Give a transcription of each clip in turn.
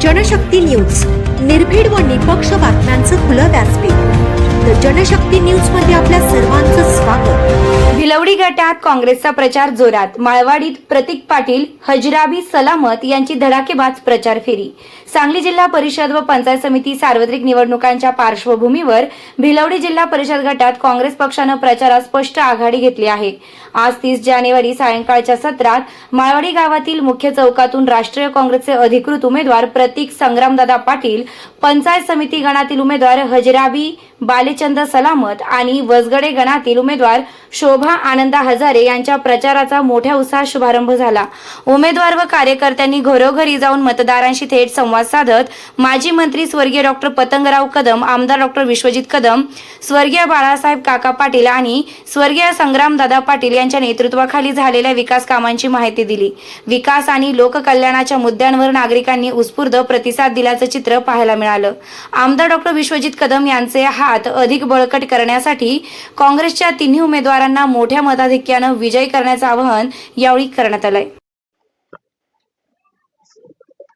Janshakti news. निर्भीड व निपक्ष बातम्यांचं खुलं व्यासपीठ. जनशक्ती न्यूजमध्ये आपल्या सर्वांचं स्वागत. भिलवडी गटात काँग्रेसचा प्रचार जोरात. माळवाडीत प्रतीक पाटील हजराबी सलामत यांची धडाकेबाज प्रचार फेरी. सांगली जिल्हा परिषद व पंचायत समिती सार्वत्रिक निवडणुकांच्या पार्श्वभूमीवर भिलवडी जिल्हा परिषद गटात काँग्रेस पक्षानं प्रचारात स्पष्ट आघाडी घेतली आहे. आज तीस जानेवारी सायंकाळच्या सत्रात माळवाडी गावातील मुख्य चौकातून राष्ट्रीय काँग्रेसचे अधिकृत उमेदवार प्रतीक संग्रामदादा पाटील पंचायत समिती गणातील उमेदवार हजराबी बालेचंद सलामत आणि वसगडे गणातील उमेदवार शोभा आनंदा हजारे यांच्या प्रचाराचा मोठ्या उत्साहात शुभारंभ झाला. उमेदवार व कार्यकर्त्यांनी घरोघरी जाऊन मतदारांशी थेट संवाद साधत माजी मंत्री स्वर्गीय डॉक्टर पतंगराव कदम आमदार डॉक्टर विश्वजित कदम स्वर्गीय बाळासाहेब काका पाटील आणि स्वर्गीय संग्रामदादा पाटील यांच्या नेतृत्वाखाली झालेल्या विकास कामांची माहिती दिली. विकास आणि लोककल्याणाच्या मुद्द्यांवर नागरिकांनी उत्स्फूर्त प्रतिसाद दिल्याचं चित्र पाहायला मिळालं. आमदार डॉक्टर विश्वजित कदम यांचे हा हात अधिक बळकट करण्यासाठी काँग्रेसच्या तिन्ही उमेदवारांना मोठ्या मताधिक्यानं विजयी करण्याचं आवाहन यावेळी करण्यात आलंय.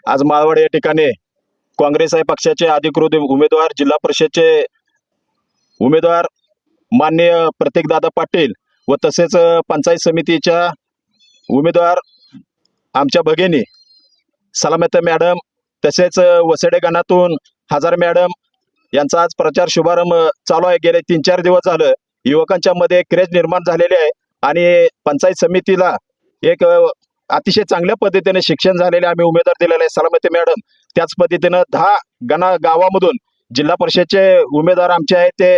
आज माळवाड या ठिकाणी काँग्रेस आहे पक्षाचे अधिकृत उमेदवार जिल्हा परिषदचे उमेदवार माननीय प्रतीकदादा पाटील व तसेच पंचायत समितीच्या उमेदवार आमच्या भगिनी सलामत मॅडम तसेच वसेडे गणातून हजार मॅडम यांचा आज प्रचार शुभारंभ चालू आहे. गेले तीन चार दिवस झालं युवकांच्या मध्ये क्रेज निर्माण झालेले आहे. आणि पंचायत समितीला एक अतिशय चांगल्या पद्धतीने शिक्षण झालेले आम्ही उमेदवार दिलेले आहे. सलामती मॅडम त्याच पद्धतीनं दहा गणा गावामधून जिल्हा परिषदचे उमेदवार आमचे आहेत ते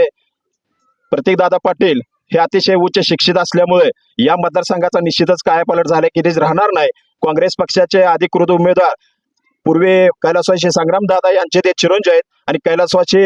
प्रतीकदादा पाटील हे अतिशय उच्च शिक्षित असल्यामुळे या मतदारसंघाचा निश्चितच कायापालट झाले की राहणार नाही. काँग्रेस पक्षाचे अधिकृत उमेदवार पूर्वी कैलासवासी संग्राम दादा यांचे ते चिरंजीव आहेत आणि कैलासवासी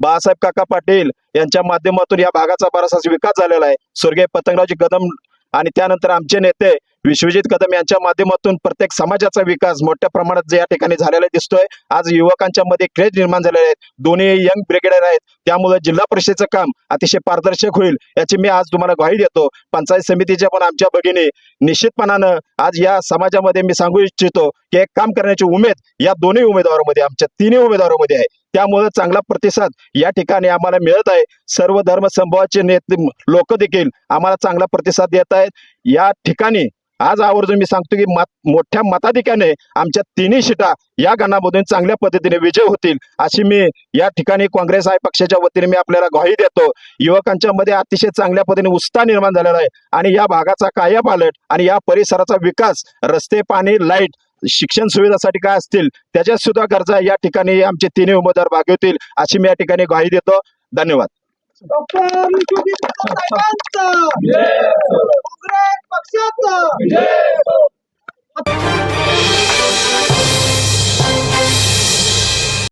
बाळासाहेब काका पाटील यांच्या माध्यमातून या भागाचा बराचसा विकास झालेला आहे. स्वर्गीय पतंगरावजी कदम आणि त्यानंतर आमचे नेते विश्वजित कदम यांच्या माध्यमातून प्रत्येक समाजाचा विकास मोठ्या प्रमाणात जे या ठिकाणी झालेला दिसतोय. आज युवकांच्या मध्ये क्रेज निर्माण झालेले आहेत. दोन्ही यंग ब्रिगेडर आहेत. त्यामुळे जिल्हा परिषदेचं काम अतिशय पारदर्शक होईल याची मी आज तुम्हाला ग्वाही देतो. पंचायत समितीच्या पण आमच्या भगिनी निश्चितपणानं आज या समाजामध्ये मी सांगू इच्छितो की एक काम करण्याची उमेद या दोन्ही उमेदवारांमध्ये आमच्या तिन्ही उमेदवारांमध्ये आहे. त्यामुळे चांगला प्रतिसाद या ठिकाणी आम्हाला मिळत आहे. सर्व धर्म समूहाचे नेते लोक देखील आम्हाला चांगला प्रतिसाद देत आहेत. या ठिकाणी आज आवर्जून मी सांगतो की मत मोठ्या मताधिक्याने आमच्या तिन्ही शिटा या गणामधून चांगल्या पद्धतीने विजय होतील अशी मी या ठिकाणी काँग्रेस आहे पक्षाच्या वतीने मी आपल्याला ग्वाही देतो. युवकांच्या मध्ये अतिशय चांगल्या पद्धतीने उत्साह निर्माण झालेला आहे. आणि या भागाचा कायापालट आणि या परिसराचा विकास रस्ते पाणी लाइट शिक्षण सुविधासाठी काय असतील त्याच्या सुद्धा गरजा या ठिकाणी आमचे तिन्ही उमेदवार भागवतील अशी मी या ठिकाणी ग्वाही देतो. धन्यवाद. पक्षाचा.